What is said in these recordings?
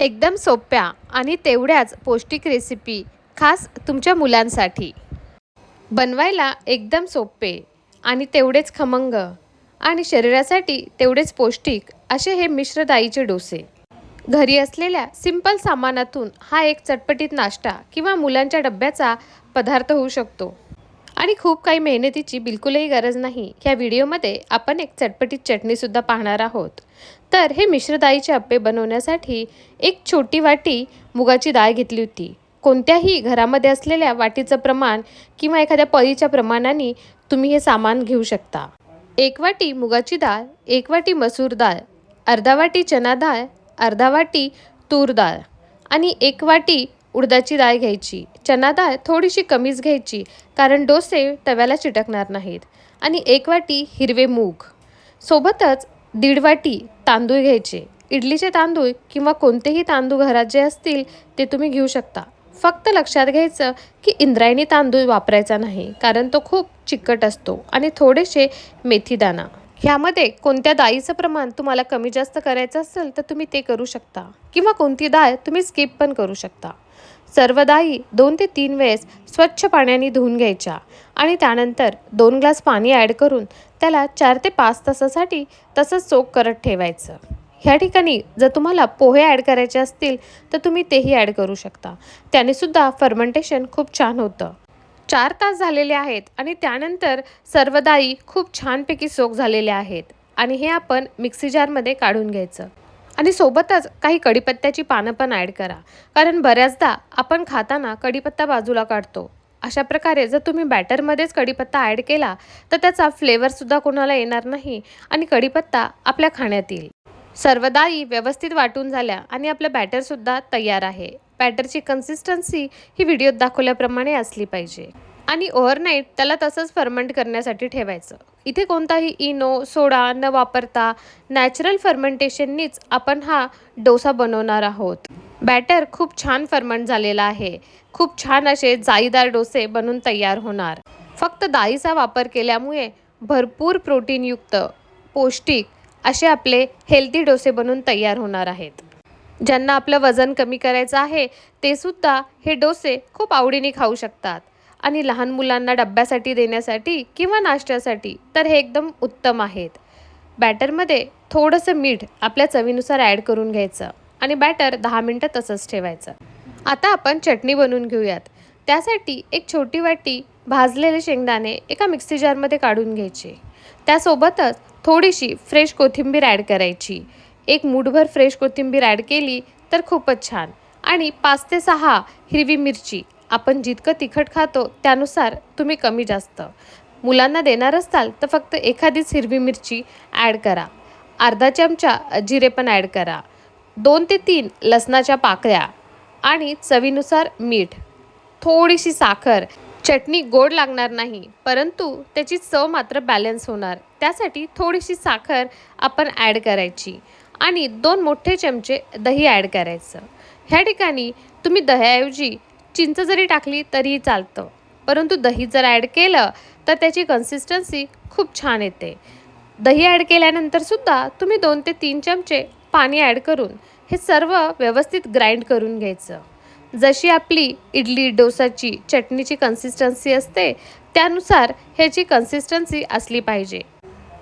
एकदम सोप्या आणि तेवढ्याच पौष्टिक रेसिपी खास तुमच्या मुलांसाठी. बनवायला एकदम सोपे आणि तेवढेच खमंग आणि शरीरासाठी तेवढेच पौष्टिक असे हे मिश्र डाळीचे डोसे. घरी असलेल्या सिंपल सामानातून हा एक चटपटीत नाश्ता किंवा मुलांच्या डब्याचा पदार्थ होऊ शकतो. आणि खूप काही मेहनतीची बिलकुलही गरज नाही. ह्या व्हिडिओमध्ये आपण एक चटपटीत चटणीसुद्धा पाहणार आहोत. तर हे मिश्र अप्पे बनवण्यासाठी एक छोटी वाटी मुगाची डाळ घेतली होती. कोणत्याही घरामध्ये असलेल्या वाटीचं प्रमाण किंवा एखाद्या पळीच्या प्रमाणाने तुम्ही हे सामान घेऊ शकता. एक वाटी मुगाची डाळ एक वाटी मसूर डाळ अर्धा वाटी चना डाळ अर्धा वाटी तूर डाळ आणि एक वाटी उडदाची डाळ घ्यायची. चना डाळ थोडीशी कमीच घ्यायची कारण डोसे तव्याला चिटकणार नाहीत आणि एक वाटी हिरवे मूग. सोबतच दीड वाटी तांदूळ घ्यायचे. इडलीचे तांदूळ किंवा कोणतेही तांदूळ घरात जे असतील ते तुम्ही घेऊ शकता. फक्त लक्षात घ्यायचं की इंद्रायणी तांदूळ वापरायचा नाही कारण तो खूप चिकट असतो आणि थोडेसे मेथीदाणा. ह्यामध्ये कोणत्या डाळीचं प्रमाण तुम्हाला कमी जास्त करायचं असेल तर तुम्ही ते करू शकता. किंवा कोणती डाळ तुम्ही स्किप पण करू शकता. सर्वदाही दोन ते तीन वेळेस स्वच्छ पाण्याने धुवून घ्यायच्या आणि त्यानंतर दोन ग्लास पाणी ॲड करून त्याला चार ते पाच तासासाठी तसंच सोक करत ठेवायचं. ह्या ठिकाणी जर तुम्हाला पोहे ॲड करायचे असतील तर तुम्ही तेही ॲड करू शकता. त्यानेसुद्धा फर्मेंटेशन खूप छान होतं. चार तास झालेले आहेत आणि त्यानंतर सर्वदाई खूप छानपैकी सोक झालेले आहेत. आणि हे आपण मिक्सी जारमध्ये काढून घ्यायचं. आणि सोबतच काही कढीपत्त्याची पानं पण ॲड करा. कारण बऱ्याचदा आपण खाताना कढीपत्ता बाजूला काढतो. अशा प्रकारे जर तुम्ही बॅटरमध्येच कढीपत्ता ॲड केला तर त्याचा फ्लेवरसुद्धा कोणाला येणार नाही आणि कढीपत्ता आपल्या खाण्यात येईल. सर्व डाळी व्यवस्थित वाटून झाल्या आणि आपलं बॅटरसुद्धा तयार आहे. बॅटरची कन्सिस्टन्सी ही व्हिडिओत दाखवल्याप्रमाणे असली पाहिजे. आणि ओव्हरनाईट त्याला तसंच फर्मंट करण्यासाठी ठेवायचं. इथे कोणताही इनो सोडा न वापरता नॅचरल फर्मेंटेशननीच आपण हा डोसा बनवणार आहोत. बॅटर खूप छान फर्मंट झालेला आहे. खूप छान असे जाळीदार डोसे बनून तयार होणार. फक्त डाळीचा वापर केल्यामुळे भरपूर प्रोटीनयुक्त पौष्टिक असे आपले हेल्दी डोसे बनून तयार होणार आहेत. ज्यांना आपलं वजन कमी करायचं आहे ते सुद्धा हे डोसे खूप आवडीने खाऊ शकतात. आणि लहान मुलांना डब्यासाठी देण्यासाठी किंवा नाश्त्यासाठी तर हे एकदम उत्तम आहेत. बॅटरमध्ये थोडंसं मीठ आपल्या चवीनुसार ॲड करून घ्यायचं आणि बॅटर दहा मिनटं तसंच ठेवायचं. आता आपण चटणी बनवून घेऊयात. त्यासाठी एक छोटी वाटी भाजलेले शेंगदाणे एका मिक्सी जारमध्ये काढून घ्यायचे. त्यासोबतच थोडीशी फ्रेश कोथिंबीर ॲड करायची. एक मूठभर फ्रेश कोथिंबीर ॲड केली तर खूपच छान. आणि पाच ते सहा हिरवी मिरची आपण जितकं तिखट खातो त्यानुसार तुम्ही कमी जास्त. मुलांना देणार असाल तर फक्त एखादीच हिरवी मिरची ॲड करा. अर्धा चमचा जिरे पण ॲड करा. दोन ते तीन लसणाच्या पाकळ्या आणि चवीनुसार मीठ. थोडीशी साखर. चटणी गोड लागणार नाही परंतु त्याची चव मात्र बॅलन्स होणार. त्यासाठी थोडीशी साखर आपण ॲड करायची आणि दोन मोठे चमचे दही ॲड करायचं. ह्या ठिकाणी तुम्ही दह्याऐवजी चिंच जरी टाकली तरीही चालतं. परंतु दही जर ॲड केलं तर त्याची कन्सिस्टन्सी खूप छान येते. दही ॲड केल्यानंतरसुद्धा तुम्ही दोन ते तीन चमचे पाणी ॲड करून हे सर्व व्यवस्थित ग्राइंड करून घ्यायचं. जशी आपली इडली डोसाची चटणीची कन्सिस्टन्सी असते त्यानुसार ह्याची कन्सिस्टन्सी असली पाहिजे.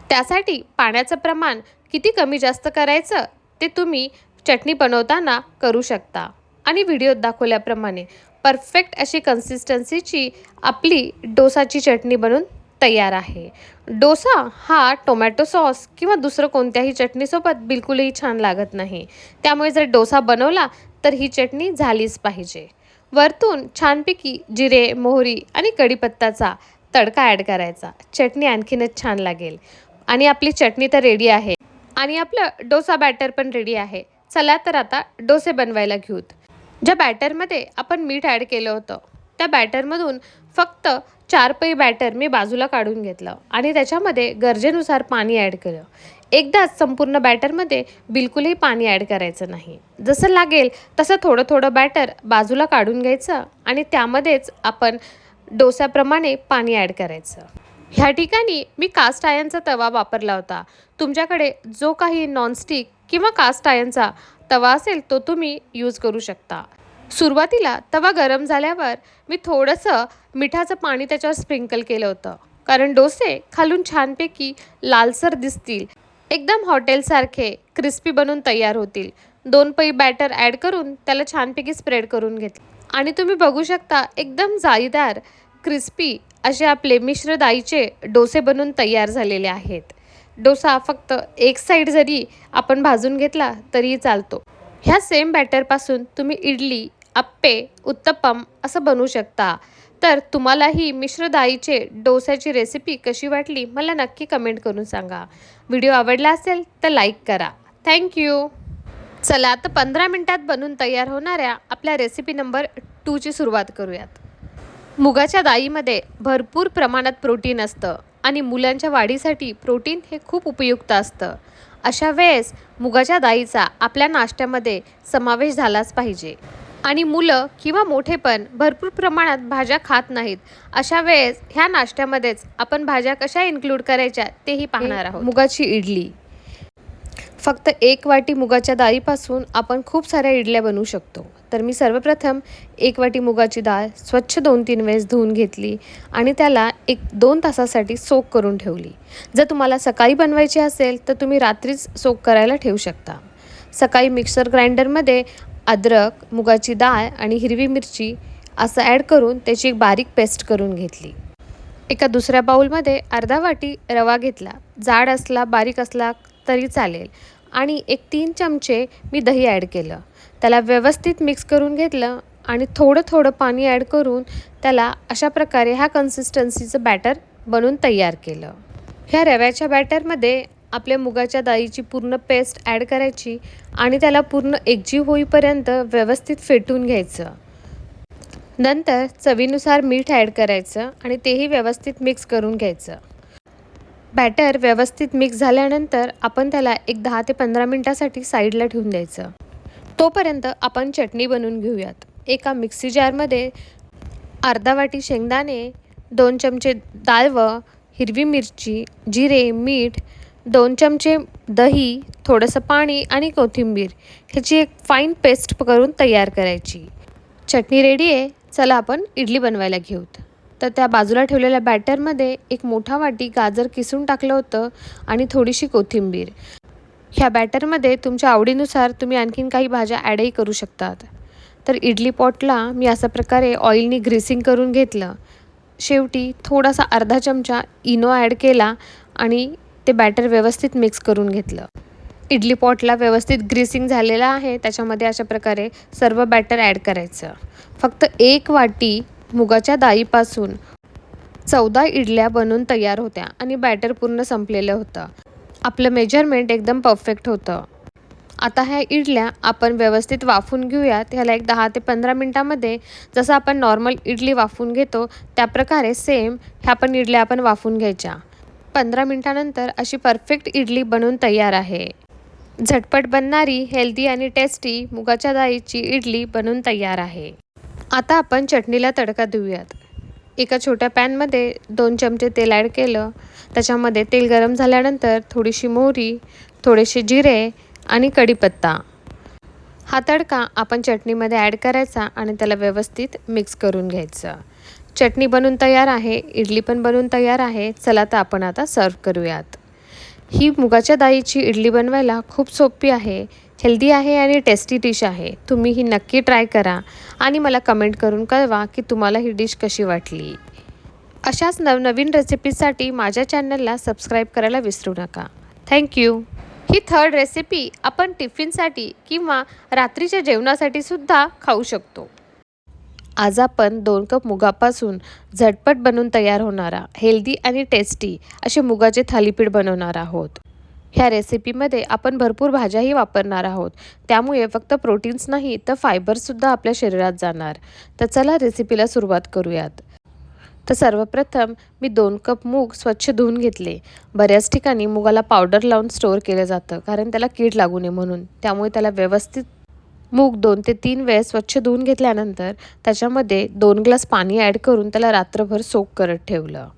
त्यासाठी पाण्याचं प्रमाण किती कमी जास्त करायचं ते तुम्ही चटणी बनवताना करू शकता. आणि व्हिडिओत दाखवल्याप्रमाणे परफेक्ट अशी कन्सिस्टन्सीची आपली डोसाची चटणी बनून तयार आहे. डोसा हा टोमॅटो सॉस किंवा दुसरं कोणत्याही चटणीसोबत बिलकुलही छान लागत नाही. त्यामुळे जर डोसा बनवला तर ही चटणी झालीच पाहिजे. वरतून छानपैकी जिरे मोहरी आणि कढीपत्ताचा तडका ॲड करायचा. चटणी आणखीनच छान लागेल. आणि आपली चटणी तर रेडी आहे. आणि आपलं डोसा बॅटर पण रेडी आहे. चला तर आता डोसे बनवायला घेऊत. ज्या बॅटरमध्ये आपण मीठ ॲड केलं होतं त्या बॅटरमधून फक्त चार पै बॅटर मी बाजूला काढून घेतलं आणि त्याच्यामध्ये गरजेनुसार पाणी ॲड केलं. एकदाच संपूर्ण बॅटरमध्ये बिलकुलही पाणी ॲड करायचं नाही. जसं लागेल तसं थोडं थोडं बॅटर बाजूला काढून घ्यायचं आणि त्यामध्येच आपण डोस्याप्रमाणे पाणी ॲड करायचं. ह्या ठिकाणी मी कास्ट आयनचा तवा वापरला होता. तुमच्याकडे जो काही नॉनस्टिक किंवा कास्ट आयनचा तवा असेल तो तुम्ही यूज करू शकता. सुरुवातीला तवा गरम झाल्यावर मी थोडंसं मिठाचं पाणी त्याच्यावर स्प्रिंकल केलं होतं. कारण डोसे खालून छानपैकी लालसर दिसतील. एकदम हॉटेलसारखे क्रिस्पी बनून तयार होतील. दोन पै बॅटर ॲड करून त्याला छानपैकी स्प्रेड करून घेतलं. आणि तुम्ही बघू शकता एकदम जाळीदार क्रिस्पी असे आपले मिश्र दाईचे डोसे बनून तयार झालेले आहेत. डोसा फक्त एक साईड जरी आपण भाजून घेतला तरीही चालतो. ह्या सेम बॅटरपासून तुम्ही इडली आप्पे उत्तप्पम असं बनवू शकता. तर तुम्हाला ही मिश्र डाळीचे डोस्याची रेसिपी कशी वाटली मला नक्की कमेंट करून सांगा. व्हिडिओ आवडला असेल तर लाईक करा. थँक्यू चला आता पंधरा मिनटात बनून तयार होणाऱ्या आपल्या रेसिपी नंबर टूची सुरुवात करूयात. मुगाच्या डाळीमध्ये भरपूर प्रमाणात प्रोटीन असतं. आणि मुलांच्या वाढीसाठी प्रोटीन हे खूप उपयुक्त असतं. अशा वेळेस मुगाच्या डाळीचा आपल्या नाश्त्यामध्ये समावेश झालाच पाहिजे. आणि मुलं किंवा मोठे पण भरपूर प्रमाणात भाज्या खात नाहीत. अशा वेळेस ह्या नाश्त्यामध्येच आपण भाज्या कशा इन्क्लूड करायच्या तेही पाहणार आहोत. मुगाची इडली. फक्त एक वाटी मुगाच्या डाळीपासून आपण खूप साऱ्या इडल्या बनवू शकतो. तर मी सर्वप्रथम एक वाटी मुगाची डाळ स्वच्छ दोन तीन वेळेस धुवून घेतली आणि त्याला एक दोन तासासाठी सोक करून ठेवली. जर तुम्हाला सकाळी बनवायची असेल तर तुम्ही रात्रीच सोक करायला ठेवू शकता. सकाळी मिक्सर ग्राइंडरमध्ये अद्रक मुगाची डाळ आणि हिरवी मिरची असं ॲड करून त्याची एक बारीक पेस्ट करून घेतली. एका दुसऱ्या बाऊलमध्ये अर्धा वाटी रवा घेतला. जाड असला बारीक असला तरी चालेल. आणि एक तीन चमचे मी दही ॲड केलं. त्याला व्यवस्थित मिक्स करून घेतलं आणि थोडं थोडं पाणी ॲड करून त्याला अशा प्रकारे ह्या कन्सिस्टन्सीचं बॅटर बनवून तयार केलं. ह्या रव्याच्या बॅटरमध्ये आपल्या मुगाच्या डाळीची पूर्ण पेस्ट ॲड करायची आणि त्याला पूर्ण एकजीव होईपर्यंत व्यवस्थित फेटून घ्यायचं. नंतर चवीनुसार मीठ ॲड करायचं आणि तेही व्यवस्थित मिक्स करून घ्यायचं. बॅटर व्यवस्थित मिक्स झाल्यानंतर आपण त्याला एक दहा ते पंधरा मिनटासाठी साईडला ठेवून द्यायचं. तोपर्यंत आपण चटणी बनवून घेऊयात. एका मिक्सी जारमध्ये अर्धा वाटी शेंगदाणे दोन चमचे डाळवं हिरवी मिरची जिरे मीठ दोन चमचे दही थोडंसं पाणी आणि कोथिंबीर ह्याची एक फाईन पेस्ट करून तयार करायची. चटणी रेडी आहे. चला आपण इडली बनवायला घेऊत. तर त्या बाजूला ठेवलेल्या बॅटरमध्ये एक मोठा वाटी गाजर किसून टाकलं होतं आणि थोडीशी कोथिंबीर. ह्या बॅटरमध्ये तुमच्या आवडीनुसार तुम्ही आणखीन काही भाज्या ॲडही करू शकतात. तर इडली पॉटला मी अशा प्रकारे ऑइलनी ग्रीसिंग करून घेतलं. शेवटी थोडासा अर्धा चमचा इनो ॲड केला आणि ते बॅटर व्यवस्थित मिक्स करून घेतलं. इडली पॉटला व्यवस्थित ग्रीसिंग झालेलं आहे त्याच्यामध्ये अशा प्रकारे सर्व बॅटर ॲड करायचं. फक्त एक वाटी मुगाच्या डाळीपासून चौदा इडल्या बनून तयार होत्या आणि बॅटर पूर्ण संपलेलं होतं. आपलं मेजरमेंट एकदम परफेक्ट होतं. आता ह्या इडल्या आपण व्यवस्थित वाफून घेऊयात ह्याला एक दहा ते पंधरा मिनटामध्ये जसं आपण नॉर्मल इडली वाफून घेतो त्याप्रकारे सेम ह्या पण इडल्या आपण वाफून घ्यायच्या. पंधरा मिनटानंतर अशी परफेक्ट इडली बनवून तयार आहे. झटपट बनणारी हेल्दी आणि टेस्टी मुगाच्या डाळीची इडली बनवून तयार आहे. आता आपण चटणीला तडका देऊयात. एका छोट्या पॅनमध्ये दोन चमचे तेल ॲड केलं. त्याच्यामध्ये तेल गरम झाल्यानंतर थोडीशी मोहरी थोडेसे जिरे आणि कढीपत्ता. हा तडका आपण चटणीमध्ये ॲड करायचा आणि त्याला व्यवस्थित मिक्स करून घ्यायचं. चटणी बनवून तयार आहे इडली पण बनवून तयार आहे चला तर आपण आता सर्व करूयात. ही मुगाच्या डाळीची इडली बनवायला खूप सोपी आहे. हेल्दी आहे आणि टेस्टी डिश आहे. तुम्ही ही नक्की ट्राय करा आणि मला कमेंट करून कळवा की तुम्हाला ही डिश कशी वाटली. अशाच नवनवीन रेसिपीसाठी माझ्या चॅनलला सबस्क्राईब करायला विसरू नका. थँक्यू ही थर्ड रेसिपी आपण टिफिनसाठी किंवा रात्रीच्या जेवणासाठी सुद्धा खाऊ शकतो. आज आपण दोन कप मुगापासून झटपट बनवून तयार होणारा हेल्दी आणि टेस्टी असे मुगाचे थालीपीठ बनवणार आहोत. ह्या रेसिपीमध्ये आपण भरपूर भाज्याही वापरणार आहोत. त्यामुळे फक्त प्रोटीन्स नाही तर फायबरसुद्धा आपल्या शरीरात जाणार. तर चला रेसिपीला सुरुवात करूयात. तर सर्वप्रथम मी दोन कप मूग स्वच्छ धुवून घेतले. बऱ्याच ठिकाणी मुगाला पावडर लावून स्टोअर केलं जातं कारण त्याला कीड लागू नये म्हणून. त्यामुळे त्याला व्यवस्थित मूग दोन ते तीन वेळेस स्वच्छ धुवून घेतल्यानंतर त्याच्यामध्ये दोन ग्लास पाणी ॲड करून त्याला रात्रभर सोक करत ठेवलं.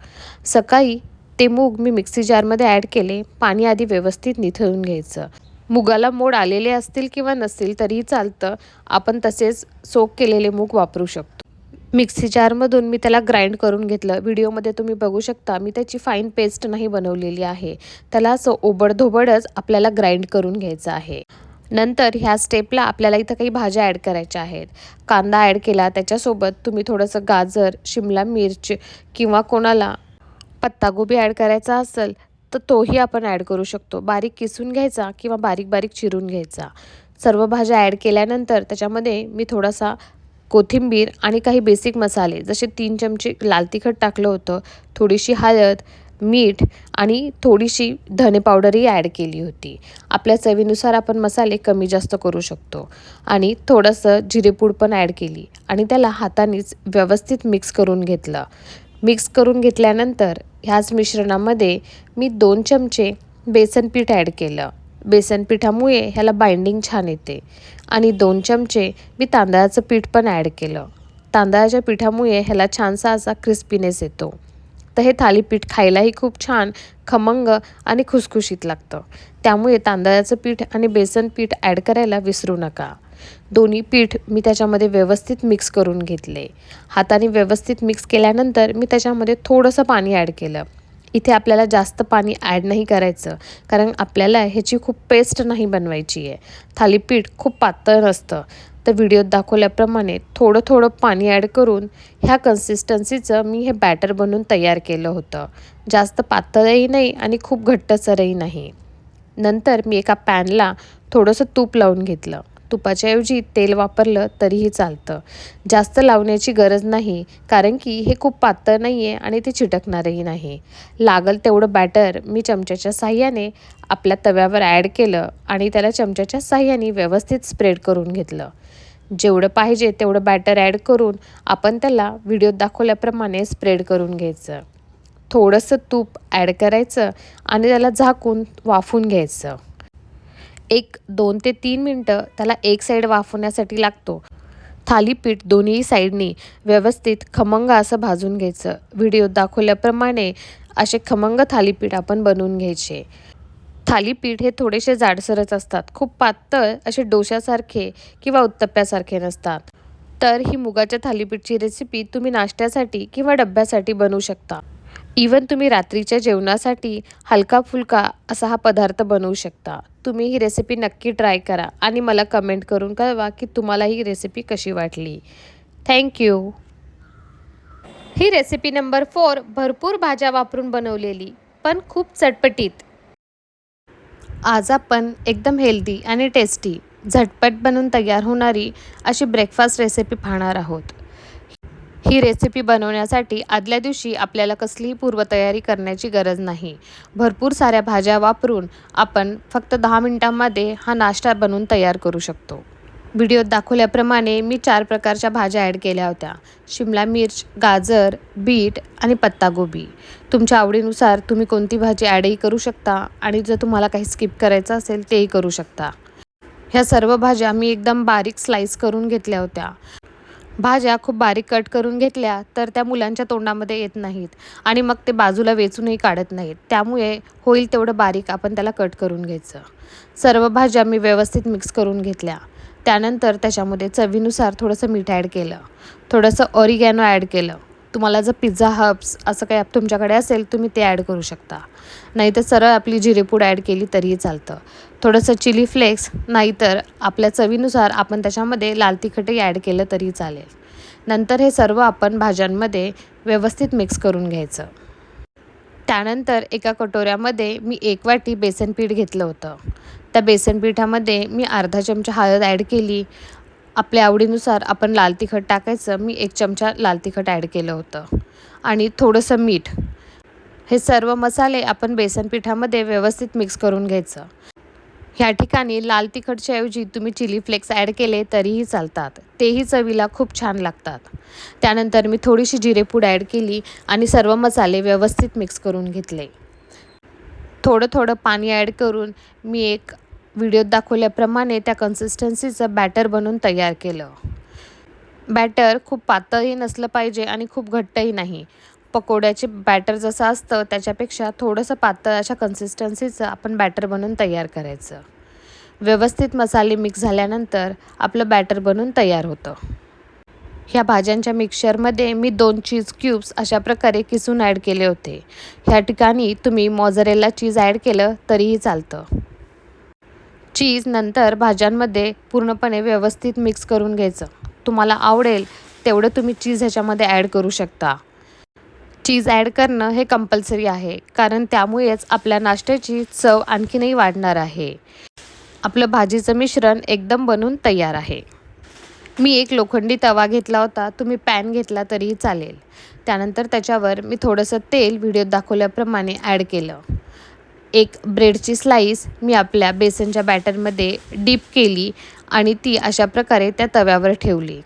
सकाळी ते मूग मी मिक्सी जारमध्ये ॲड केले पाणी आधी व्यवस्थित निथळून घ्यायचं. मुगाला मोड आलेले असतील किंवा नसतील तरीही चालतं. आपण तसेच सोक केलेले मूग वापरू शकतो. मिक्सी जारमधून मी त्याला ग्राइंड करून घेतलं. व्हिडिओमध्ये तुम्ही बघू शकता मी त्याची फाईन पेस्ट नाही बनवलेली आहे. त्याला असं ओबडधोबडच आपल्याला ग्राइंड करून घ्यायचं आहे. नंतर ह्या स्टेपला आपल्याला इथं काही भाज्या ॲड करायच्या आहेत. कांदा ॲड केला त्याच्यासोबत तुम्ही थोडंसं गाजर शिमला मिरची किंवा कोणाला पत्तागोबी ॲड करायचा असेल तर तोही आपण ॲड करू शकतो. बारीक किसून घ्यायचा किंवा बारीक बारीक चिरून घ्यायचा. सर्व भाज्या ॲड केल्यानंतर त्याच्यामध्ये मी थोडासा कोथिंबीर आणि काही बेसिक मसाले जसे तीन चमचे लाल तिखट टाकलं होतं थोडीशी हळद मीठ आणि थोडीशी धने पावडरही ॲड केली होती. आपल्या चवीनुसार आपण मसाले कमी जास्त करू शकतो. आणि थोडंसं जिरेपूड पण ॲड केली आणि त्याला हातानेच व्यवस्थित मिक्स करून घेतलं. मिक्स करून घेतल्यानंतर ह्याच मिश्रणामध्ये मी दोन चमचे बेसन पीठ ॲड केलं. बेसन पिठामुळे ह्याला बाइंडिंग छान येते आणि दोन चमचे मी तांदळाचं पीठ पण ॲड केलं. तांदळाच्या पिठामुळे ह्याला छानसा असा क्रिस्पीनेस येतो. तर हे थालीपीठ खायलाही खूप छान खमंग आणि खुसखुशीत लागतं. त्यामुळे तांदळाचं पीठ आणि बेसन पीठ ॲड करायला विसरू नका. दोन्ही पीठ मी त्याच्यामध्ये व्यवस्थित मिक्स करून घेतले. हाताने व्यवस्थित मिक्स केल्यानंतर मी त्याच्यामध्ये थोडंसं पाणी ॲड केलं. इथे आपल्याला जास्त पाणी ॲड नाही करायचं कारण आपल्याला ह्याची खूप पेस्ट नाही बनवायची आहे. थालीपीठ खूप पातळ नसतं. तर व्हिडिओत दाखवल्याप्रमाणे थोडं थोडं पाणी ॲड करून ह्या कन्सिस्टन्सीचं मी हे बॅटर बनवून तयार केलं होतं. जास्त पातळही नाही आणि खूप घट्टसरही नाही. नंतर मी एका पॅनला थोडंसं तूप लावून घेतलं. तुपाच्याऐवजी तेल वापरलं तरीही चालतं. जास्त लावण्याची गरज नाही कारण की हे खूप पातळ नाही आहे आणि ते चिटकणारही नाही. लागल तेवढं बॅटर मी चमच्याच्या साह्याने आपल्या तव्यावर ॲड केलं आणि त्याला चमच्याच्या साह्याने व्यवस्थित स्प्रेड करून घेतलं. जेवढं पाहिजे तेवढं बॅटर ॲड करून आपण त्याला व्हिडिओत दाखवल्याप्रमाणे स्प्रेड करून घ्यायचं. थोडंसं तूप ॲड करायचं आणि त्याला झाकून वाफून घ्यायचं. एक दोन ते तीन मिनटं त्याला एक साईड वाफवण्यासाठी लागतो. थालीपीठ दोन्ही साईडनी व्यवस्थित खमंग असं भाजून घ्यायचं. व्हिडिओत दाखवल्याप्रमाणे असे खमंग थालीपीठ आपण बनवून घ्यायचे. थालीपीठ हे थोडेसे जाडसरच असतात. खूप पातळ असे डोशासारखे किंवा उत्तप्प्यासारखे नसतात. तर ही मुगाच्या थालीपीठची रेसिपी तुम्ही नाश्त्यासाठी किंवा डब्यासाठी बनवू शकता. इवन तुम्ही रात्रीच्या जेवणासाठी हलका फुलका असा हा पदार्थ बनवू शकता. तुम्ही ही रेसिपी नक्की ट्राय करा आणि मला कमेंट करून कळवा की तुम्हाला ही रेसिपी कशी वाटली. थँक्यू ही रेसिपी नंबर फोर भरपूर भाज्या वापरून बनवलेली पण खूप चटपटीत. आज आपण एकदम हेल्दी आणि टेस्टी झटपट बनून तयार होणारी अशी ब्रेकफास्ट रेसिपी पाहणार आहोत. ही रेसिपी बनवण्यासाठी आदल्या दिवशी आपल्याला कसलीही पूर्वतयारी करण्याची गरज नाही. भरपूर साऱ्या भाज्या वापरून आपण फक्त दहा मिनटांमध्ये हा नाश्ता बनवून तयार करू शकतो. व्हिडिओत दाखवल्याप्रमाणे मी चार प्रकारच्या भाज्या ॲड केल्या होत्या. शिमला मिर्च गाजर बीट आणि पत्तागोबी तुमच्या आवडीनुसार तुम्ही कोणती भाजी ॲडही करू शकता आणि जर तुम्हाला काही स्किप करायचं असेल तेही करू शकता. ह्या सर्व भाज्या मी एकदम बारीक स्लाईस करून घेतल्या होत्या. भाज्या खूप बारीक कट करून घेतल्या तर त्या मुलांच्या तोंडामध्ये येत नाहीत आणि मग ते बाजूला वेचूनही काढत नाहीत. त्यामुळे होईल तेवढं बारीक आपण त्याला कट करून घ्यायचं. सर्व भाज्या मी व्यवस्थित मिक्स करून घेतल्या. त्यानंतर त्याच्यामध्ये चवीनुसार थोडंसं मीठ ॲड केलं. थोडंसं ऑरिगॅनो ॲड केलं. तुम्हाला जर पिझ्झा हब्स असं काही तुमच्याकडे असेल तुम्ही ते ॲड करू शकता. नाहीतर सरळ आपली जिरेपूड ॲड केली तरीही चालतं. थोडंसं चिली फ्लेक्स नाहीतर आपल्या चवीनुसार आपण त्याच्यामध्ये लाल तिखटही ॲड केलं तरी चालेल. नंतर हे सर्व आपण भाज्यांमध्ये व्यवस्थित मिक्स करून घ्यायचं. त्यानंतर एका कटोऱ्यामध्ये मी एक वाटी बेसन पीठ घेतलं होतं. त्या बेसन पिठामध्ये मी अर्धा चमचा हळद ॲड केली. आपल्या आवडीनुसार आपण लाल तिखट टाकायचं मी एक चमचा लाल तिखट ॲड केलं होतं. आणि थोडंसं मीठ. हे सर्व मसाले आपण बेसन पिठामध्ये व्यवस्थित मिक्स करून घ्यायचं. ह्या ठिकाणी लाल तिखटच्या ऐवजी तुम्ही चिली फ्लेक्स ॲड केले तरीही चालतात. तेही चवीला खूप छान लागतात. त्यानंतर मी थोडीशी जिरेपूड ॲड केली आणि सर्व मसाले व्यवस्थित मिक्स करून घेतले. थोडं थोडं पाणी ॲड करून मी एक व्हिडिओत दाखवल्याप्रमाणे त्या कन्सिस्टन्सीचं बॅटर बनवून तयार केलं. बॅटर खूप पातळही नसलं पाहिजे आणि खूप घट्टही नाही. पकोड्याचे बॅटर जसं असतं त्याच्यापेक्षा थोडंसं पातळ अशा कन्सिस्टन्सीचं आपण बॅटर बनवून तयार करायचं. व्यवस्थित मसाले मिक्स झाल्यानंतर आपलं बॅटर बनवून तयार होतं. ह्या भाज्यांच्या मिक्सरमध्ये मी दोन चीज क्यूब्स अशा प्रकारे किसून ॲड केले होते. ह्या ठिकाणी तुम्ही मॉझरेला चीज ॲड केलं तरीही चालतं. चीज नंतर भाज्यांमध्ये पूर्णपणे व्यवस्थित मिक्स करून घ्यायचं. तुम्हाला आवडेल तेवढं तुम्ही चीज ह्याच्यामध्ये ॲड करू शकता. चीज ॲड करणं हे कंपल्सरी आहे. कारण त्यामुळेच आपल्या नाश्त्याची चव आणखीनही वाढणार आहे. आपलं भाजीचं मिश्रण एकदम बनून तयार आहे. मी एक लोखंडी तवा घेतला होता. तुम्ही पॅन घेतला तरीही चालेल. त्यानंतर त्याच्यावर मी थोडंसं तेल व्हिडिओत दाखवल्याप्रमाणे ॲड केलं. एक ब्रेडची स्लाईस मी आपल्या बेसनच्या बॅटरमध्ये डीप केली आणि ती अशा प्रकारे त्या तव्यावर ठेवली.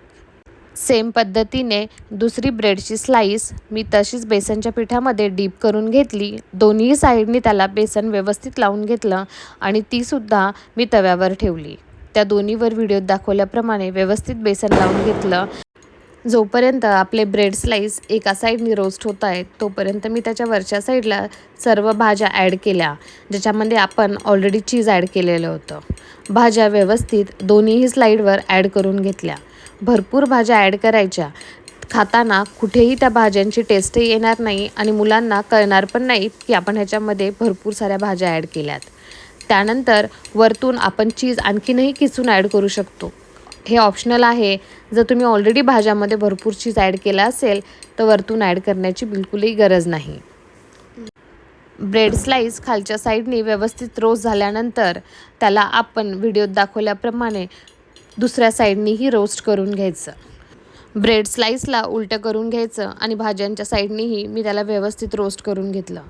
सेम पद्धतीने दुसरी ब्रेडची स्लाईस मी तशीच बेसनच्या पिठामध्ये डीप करून घेतली. दोन्ही साईडनी त्याला बेसन व्यवस्थित लावून घेतलं आणि तीसुद्धा मी तव्यावर ठेवली. त्या दोन्हीवर व्हिडिओत दाखवल्याप्रमाणे व्यवस्थित बेसन लावून घेतलं. जोपर्यंत आपले ब्रेड स्लाईस एका साईडनी रोस्ट होत आहेत तोपर्यंत मी त्याच्या वरच्या साईडला सर्व भाज्या ॲड केल्या ज्याच्यामध्ये आपण ऑलरेडी चीज ॲड केलेलं होतं. भाज्या व्यवस्थित दोन्हीही स्लाईडवर ॲड करून घेतल्या. भरपूर भाज्या ॲड करायच्या. खाताना कुठेही त्या भाज्यांची टेस्टही येणार नाही आणि मुलांना कळणार पण नाही की आपण ह्याच्यामध्ये भरपूर साऱ्या भाज्या ॲड केल्यात. त्यानंतर वरतून आपण चीज आणखीनही किसून ॲड करू शकतो. हे ऑप्शनल आहे. जर तुम्ही ऑलरेडी भाज्यामध्ये भरपूर चीज ॲड केला असेल तर वरतून ॲड करण्याची बिलकुलही गरज नाही. ब्रेड स्लाईस खालच्या साईडनी व्यवस्थित रोज झाल्यानंतर त्याला आपण व्हिडिओत दाखवल्याप्रमाणे दुसऱ्या साईडनीही रोस्ट करून घ्यायचं. ब्रेड स्लाईसला उलटं करून घ्यायचं आणि भाज्यांच्या साईडनीही मी त्याला व्यवस्थित रोस्ट करून घेतलं.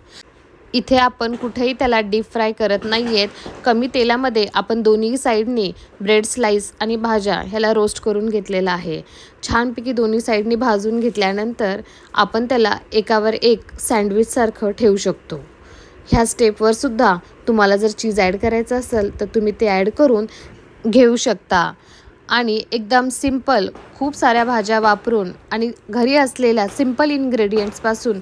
इथे आपण कुठेही त्याला डीप फ्राय करत नाही आहेत कमी तेलामध्ये आपण दोन्ही साईडनी ब्रेड स्लाईस आणि भाज्या ह्याला रोस्ट करून घेतलेला आहे. छानपैकी दोन्ही साईडनी भाजून घेतल्यानंतर आपण त्याला एकावर एक सँडविचसारखं ठेवू शकतो. ह्या स्टेपवर सुद्धा तुम्हाला जर चीज ॲड करायचं असेल तर तुम्ही ते ॲड करून घेऊ शकता. आणि एकदम सिंपल खूप साऱ्या भाज्या वापरून आणि घरी असलेल्या सिंपल इन्ग्रेडियंट्सपासून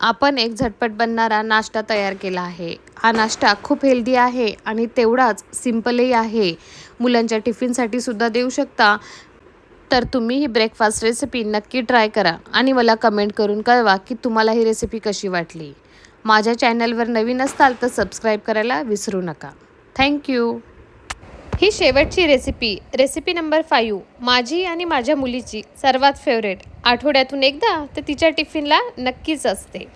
आपण एक झटपट बनणारा नाश्ता तयार केला आहे. हा नाश्ता खूप हेल्दी आहे आणि तेवढाच सिम्पलही आहे. मुलांच्या टिफिनसाठी सुद्धा देऊ शकता. तर तुम्ही ही ब्रेकफास्ट रेसिपी नक्की ट्राय करा आणि मला कमेंट करून कळवा की तुम्हाला ही रेसिपी कशी वाटली. माझ्या चॅनलवर नवीन असताल तर सबस्क्राईब करायला विसरू नका. थँक्यू ही शेवटची रेसिपी रेसिपी नंबर फाईव्ह माझी आणि माझ्या मुलीची सर्वात फेवरेट आठवड्यातून एकदा तर तिच्या टिफिनला नक्कीच असते.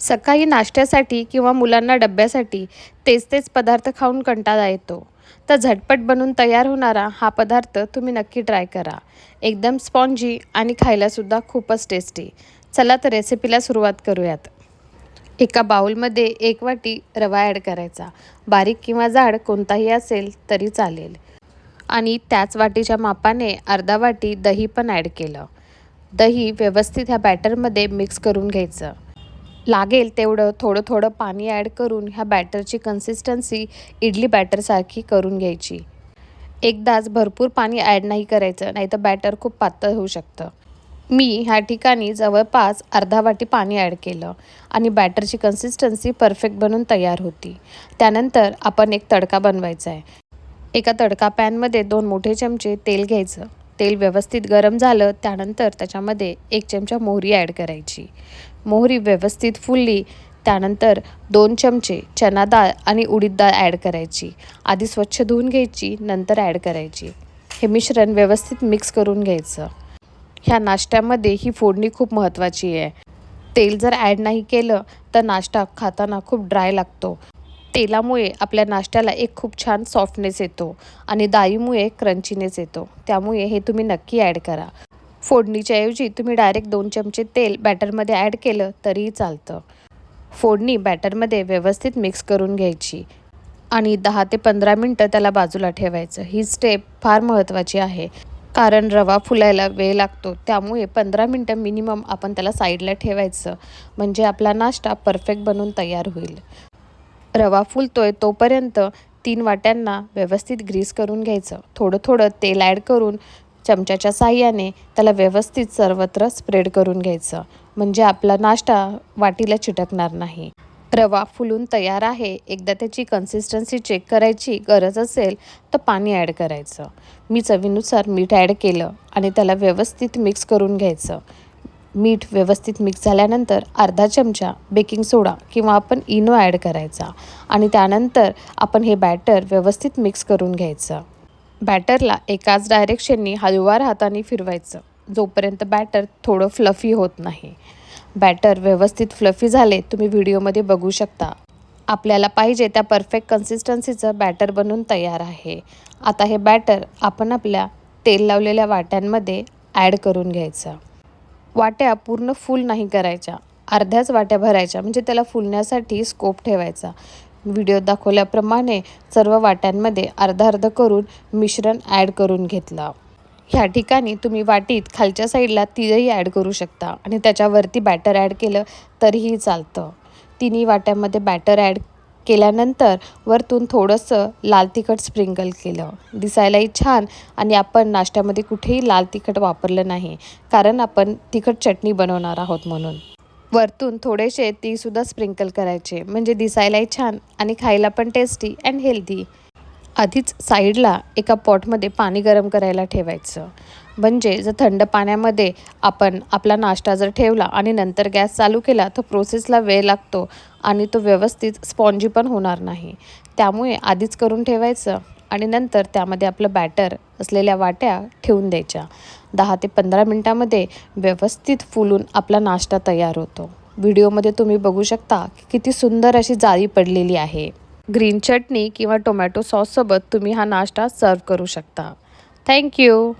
सकाळी नाश्त्यासाठी किंवा मुलांना डब्यासाठी तेच तेच पदार्थ खाऊन कंटाळा येतो. तर झटपट बनून तयार होणारा हा पदार्थ तुम्ही नक्की ट्राय करा. एकदम स्पॉन्जी आणि खायलासुद्धा खूपच टेस्टी चला तर रेसिपीला सुरुवात करूयात. एका बाउलमध्ये एक वाटी रवा ॲड करायचा. बारीक किंवा जाड कोणताही असेल तरी चालेल. आणि त्याच वाटीच्या मापाने अर्धा वाटी दही पण ॲड केलं. दही व्यवस्थित ह्या बॅटरमध्ये मिक्स करून घ्यायचं. लागेल तेवढं थोडं थोडं पाणी ॲड करून ह्या बॅटरची कन्सिस्टन्सी इडली बॅटरसारखी करून घ्यायची. एकदाच भरपूर पाणी ॲड नाही करायचं नाही तर बॅटर खूप पातळ होऊ शकतं. मी ह्या ठिकाणी जवळपास अर्धा वाटी पाणी ॲड केलं आणि बॅटरची कन्सिस्टन्सी परफेक्ट बनून तयार होती. त्यानंतर आपण एक तडका बनवायचा आहे. एका तडका पॅनमध्ये दोन मोठे चमचे तेल घ्यायचं. तेल व्यवस्थित गरम झालं त्यानंतर त्याच्यामध्ये एक चमचा मोहरी ॲड करायची. मोहरी व्यवस्थित फुलली त्यानंतर दोन चमचे चना डाळ आणि उडीद डाळ ॲड करायची. आधी स्वच्छ धुवून घ्यायची नंतर ॲड करायची. हे मिश्रण व्यवस्थित मिक्स करून घ्यायचं. ह्या नाश्त्यामध्ये ही फोडणी खूप महत्त्वाची आहे. तेल जर ॲड नाही केलं तर नाश्ता खाताना खूप ड्राय लागतो. तेलामुळे आपल्या नाश्त्याला एक खूप छान सॉफ्टनेस येतो आणि डाळीमुळे क्रंचीनेस येतो. त्यामुळे हे तुम्ही नक्की ॲड करा. फोडणीच्या ऐवजी तुम्ही डायरेक्ट दोन चमचे तेल बॅटरमध्ये ॲड केलं तरीही चालतं. फोडणी बॅटरमध्ये व्यवस्थित मिक्स करून घ्यायची आणि दहा ते पंधरा मिनटं त्याला बाजूला ठेवायचं. ही स्टेप फार महत्त्वाची आहे. कारण रवा फुलायला वेळ लागतो. त्यामुळे पंधरा मिनटं मिनिमम आपण त्याला साईडला ठेवायचं. म्हणजे आपला नाश्ता परफेक्ट बनून तयार होईल. रवा फुलतोय तोपर्यंत तीन वाट्यांना व्यवस्थित ग्रीस करून घ्यायचं. थोडं थोडं तेल ॲड करून चमच्याच्या साह्याने त्याला व्यवस्थित सर्वत्र स्प्रेड करून घ्यायचं. म्हणजे आपला नाश्ता वाटीला चिटकणार नाही. रवा फुलून तयार आहे. एकदा त्याची कन्सिस्टन्सी चेक करायची गरज असेल तर पाणी ॲड करायचं. मी चवीनुसार मीठ ॲड केलं आणि त्याला व्यवस्थित मिक्स करून घ्यायचं. मीठ व्यवस्थित मिक्स झाल्यानंतर अर्धा चमचा बेकिंग सोडा किंवा आपण इनो ॲड करायचा. आणि त्यानंतर आपण हे बॅटर व्यवस्थित मिक्स करून घ्यायचं. बॅटरला एकाच डायरेक्शननी हळूवार हाताने फिरवायचं. जोपर्यंत बॅटर थोडं फ्लफी होत नाही. बॅटर व्यवस्थित फ्लफी झाले तुम्ही व्हिडिओमध्ये बघू शकता. आपल्याला पाहिजे त्या परफेक्ट कन्सिस्टन्सीचं बॅटर बनून तयार आहे. आता हे बॅटर आपण आपल्या तेल लावलेल्या वाट्यांमध्ये ॲड करून घ्यायचं. वाट्या पूर्ण फुल नाही करायच्या. अर्ध्याच वाट्या भरायच्या म्हणजे त्याला फुलण्यासाठी स्कोप ठेवायचा. व्हिडिओ दाखवल्याप्रमाणे सर्व वाट्यांमध्ये अर्धा अर्ध करून मिश्रण ॲड करून घेतलं. ह्या ठिकाणी तुम्ही वाटीत खालच्या साईडला तिळही ॲड करू शकता. आणि त्याच्यावरती बॅटर ॲड केलं तरीही चालतं. तिन्ही वाट्यामध्ये बॅटर ॲड केल्यानंतर वरतून थोडंसं लाल तिखट स्प्रिंकल केलं. दिसायलाही छान आणि आपण नाश्त्यामध्ये कुठेही लाल तिखट वापरलं नाही कारण आपण तिखट चटणी बनवणार आहोत म्हणून. वरतून थोडेसे तीसुद्धा स्प्रिंकल करायचे. म्हणजे दिसायलाही छान आणि खायला पण टेस्टी अँड हेल्दी आधीच साईडला एका पॉटमध्ये पाणी गरम करायला ठेवायचं. म्हणजे जर थंड पाण्यामध्ये आपण आपला नाश्ता जर ठेवला आणि नंतर गॅस चालू केला तर प्रोसेसला वेळ लागतो आणि तो व्यवस्थित स्पॉन्जी पण होणार नाही. त्यामुळे आधीच करून ठेवायचं आणि नंतर त्यामध्ये आपलं बॅटर असलेल्या वाट्या ठेवून द्यायच्या. दहा ते पंधरा मिनटामध्ये व्यवस्थित फुलून आपला नाश्ता तयार होतो. व्हिडिओमध्ये तुम्ही बघू शकता की किती सुंदर अशी जाळी पडलेली आहे. ग्रीन चटणी किंवा टोमॅटो सॉससोबत तुम्ही हा नाश्ता सर्व करू शकता. थँक्यू